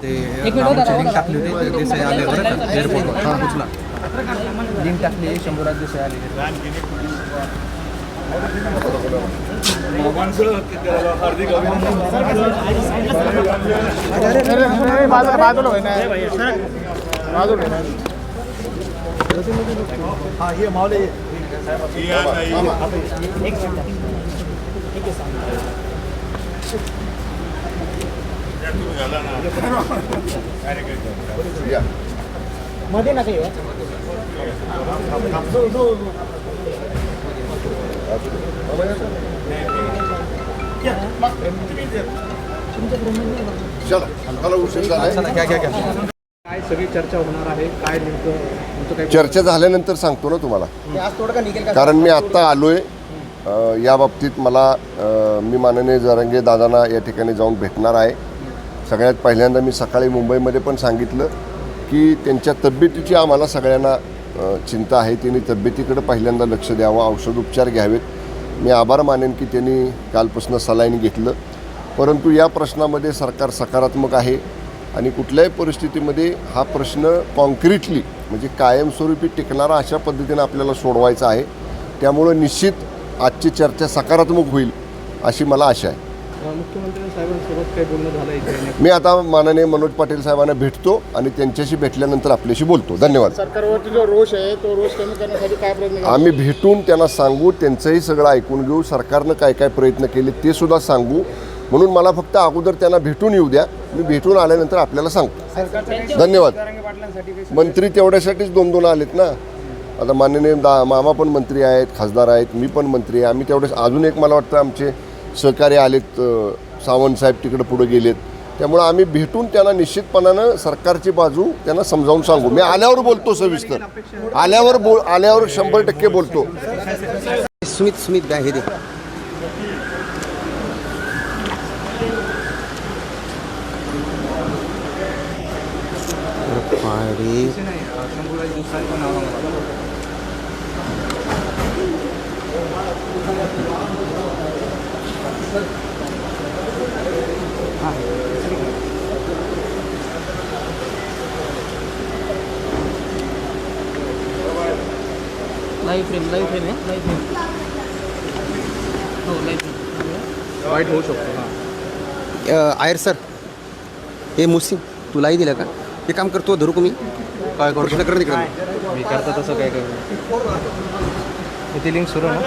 ते लिंक टाकली होती देसाई आले बरं का? एअरपोर्टवर हां उचला लिंक टाकली शंभूराज देसाई आले. ना. चला मध्ये ना काय सगळी चर्चा होणार आहे काय नेमकं काही चर्चा झाल्यानंतर सांगतो ना तुम्हाला. कारण मी आत्ता आलोय. या बाबतीत मला मी माननीय जरंगे दादांना या ठिकाणी जाऊन भेटणार आहे. सगळ्यात पहिल्यांदा मी सकाळी मुंबईमध्ये पण सांगितलं की त्यांच्या तब्येतीची आम्हाला सगळ्यांना चिंता आहे. त्यांनी तब्येतीकडे पहिल्यांदा लक्ष द्यावं औषधोपचार घ्यावेत. मी आभार मानेन की त्यांनी कालपासून सलाईन घेतलं. परंतु या प्रश्नामध्ये सरकार सकारात्मक आहे आणि कुठल्याही परिस्थितीमध्ये हा प्रश्न कॉन्क्रीटली म्हणजे कायमस्वरूपी टिकणारा अशा पद्धतीने आपल्याला सोडवायचा आहे. त्यामुळं निश्चित आजची चर्चा सकारात्मक होईल अशी मला आशा आहे. मुख्यमंत्री साहेबांसोबत काही बोलणं झालं इथे मी आता माननीय मनोज पाटील साहेबांना भेटतो आणि त्यांच्याशी भेटल्यानंतर आपल्याशी बोलतो. धन्यवाद. सरकारवरती जो रोष आहे तो रोष कमी करण्यासाठी काय प्रयत्न केला? आम्ही भेटून त्यांना सांगू त्यांचंही सगळं ऐकून घेऊ सरकारनं काय काय प्रयत्न केले ते सुद्धा सांगू. म्हणून मला फक्त अगोदर त्यांना भेटून येऊ द्या. मी भेटून आल्यानंतर आपल्याला सांगतो. धन्यवाद. मंत्री तेवढ्यासाठीच दोन दोन आलेत ना. आता माननीय दा मामा पण मंत्री आहेत खासदार आहेत मी पण मंत्री आहे. आम्ही तेवढेच अजून एक मला वाटतं आमचे सहकारी आलेत सावंतसाहेब तिकडे पुढे गेलेत. त्यामुळं आम्ही भेटून त्यांना निश्चितपणानं सरकारची बाजू त्यांना समजावून सांगू. मी आल्यावर बोलतो सविस्तर. आल्यावर बोल आल्यावर शंभर टक्के बोलतो. स्मित सुमित द्या हे दे शंभूराज देसाई पण Aurangabad live frame live frame आहे लाईव्ह फ्रेम. हो लाईव्ह फ्रेम. वाईट होऊ शकतो हां. आयर सर हे मुस्लिम तुलाही दिलं का? हे काम करतो धरू का मी? काय करू? घोषणा कर तिकडे मी करता तसं काय करू? इथे लिंक सुरू आहे ना?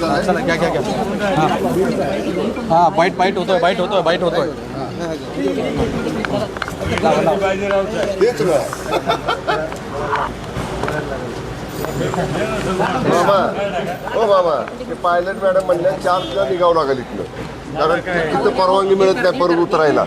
झालाय चला घ्या घ्या घ्या. हां बाईट बाईट होतोय बाईट होतोय बाईट होतोय. तेच ना मामा हो मामा ते पायलट मॅडम म्हणल्या चारला निघावं लागेल इथनं कारण तिथं परवानगी मिळत नाही परत उतरायला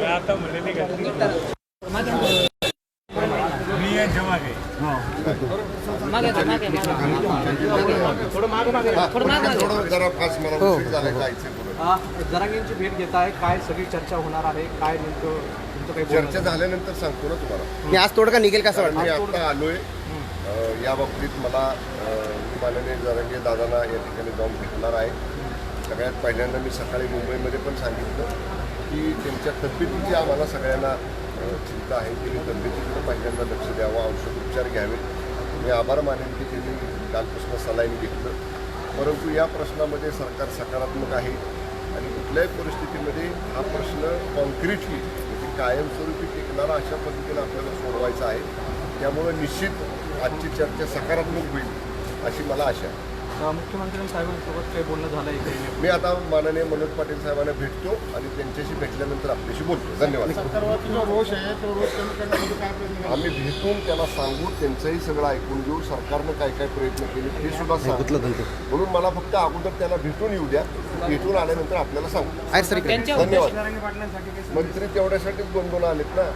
मागे जा, मागे, मागे. थोडं मागे मागे. थोडं जरा फास्ट मला उशीर झालाय जायचंय पुढं. जरांगींची भेट घेत आहे काय सगळी चर्चा होणार आहे काय नेमकं तुमचं काही बोलणं चर्चा झाल्यानंतर सांगतो ना तुम्हाला मी आज तोडगा निघेल का असं कारण वाटतं मी आता आलोय या बाबतीत मला मी माननीय जरंगे दादांना या ठिकाणी जाऊन भेटणार आहे. सगळ्यात पहिल्यांदा मी सकाळी मुंबईमध्ये पण सांगितलं की त्यांच्या तब्येतीची आम्हाला सगळ्यांना चिंता आहे त्यांनी तब्येतीकडे पहिल्यांदा लक्ष द्यावं औषध उपचार घ्यावेत मी आभार मानेन की त्यांनी कालपासून सलाईन घेतलं. परंतु या प्रश्नामध्ये सरकार सकारात्मक आहे आणि कुठल्याही परिस्थितीमध्ये हा प्रश्न कॉन्क्रीटली म्हणजे कायमस्वरूपी टिकणारा अशा पद्धतीने आपल्याला सोडवायचा आहे. त्यामुळं निश्चित आजची चर्चा सकारात्मक होईल अशी मला आशा आहे. मुख्यमंत्री साहेबांसोबत काही बोलणं झालं आहे मी आता माननीय मनोज पाटील साहेबांना भेटतो आणि त्यांच्याशी भेटल्यानंतर आपल्याशी बोलतो. धन्यवाद. जो रोष आहे तो रोष कमी करण्यासाठी काय प्रयत्न करायचे? आम्ही भेटून त्याला सांगू त्यांचंही सगळं ऐकून घेऊ सरकारनं काय काय प्रयत्न केले ते सुद्धा सांगू. गुतलं धनते म्हणून मला फक्त अगोदर त्याला भेटून येऊ द्या भेटून आल्यानंतर आपल्याला सांगू. धन्यवाद. मंत्री तेवढ्यासाठीच दोन दोन आलेत ना.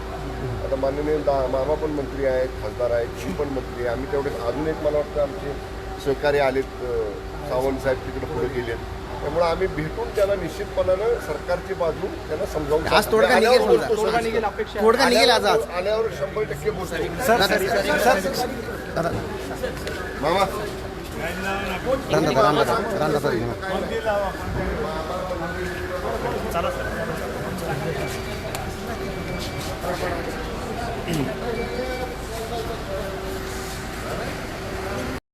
आता माननीय दा मामा पण मंत्री आहेत खासदार आहेत मी पण मंत्री आहे आम्ही तेवढे अजून एक मला वाटतं आमचे सहकारी आलेत सावंत साहेब तिकडे पुढे गेलेत त्यामुळे आम्ही भेटून त्याला निश्चितपणानं सरकारची बाजू त्यांना समजावून आज तोडगा. निघेल समजा. तोडगा. निघेल अपेक्षा आहे. तोडगा निघेल आज आज आल्यावर आल्यावर शंभर टक्के बोलतो दादा मामा रामदादा रामदादा रामदादा